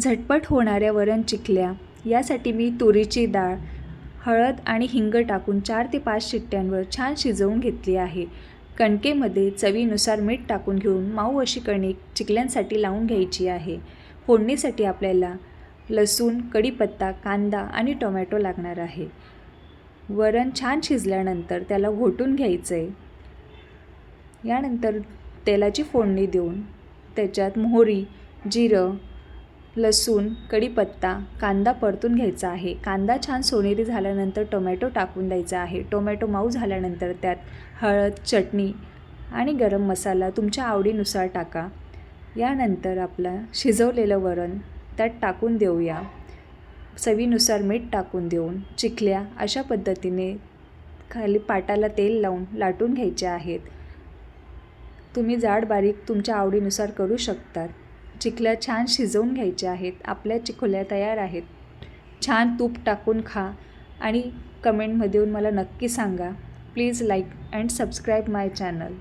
झटपट होणाऱ्या वरण चिकल्या यासाठी मी तुरीची डाळ हळद आणि हिंग टाकून चार ते पाच शिट्ट्यांवर छान शिजवून घेतली आहे. कणकेमध्ये चवीनुसार मीठ टाकून घेऊन माऊ अशी कणिक चिकल्यांसाठी लावून घ्यायची आहे. फोडणीसाठी आपल्याला लसूण कढीपत्ता कांदा आणि टोमॅटो लागणार आहे. वरण छान शिजल्यानंतर त्याला घोटून घ्यायचं आहे यानंतर तेलाची फोडणी देऊन त्याच्यात मोहरी जिरं लसूण कढीपत्ता कांदा परतून घ्यायचा आहे. कांदा छान सोनेरी झाल्यानंतर टोमॅटो टाकून द्यायचा आहे. टोमॅटो मऊ झाल्यानंतर त्यात हळद चटणी आणि गरम मसाला तुमच्या आवडीनुसार टाका. यानंतर आपलं शिजवलेलं वरण त्यात टाकून देऊया. चवीनुसार मीठ टाकून देऊन चिखल्या अशा पद्धतीने खाली पाटाला तेल लावून लाटून घ्यायचे आहेत. तुम्ही जाड बारीक तुमच्या आवडीनुसार करू शकतात. चिखल्या छान शिजवून घ्यायच्या आहेत. आपल्या चिखोल्या तयार आहेत. छान तूप टाकून खा आणि कमेंटमध्ये येऊन मला नक्की सांगा. Please like and subscribe my channel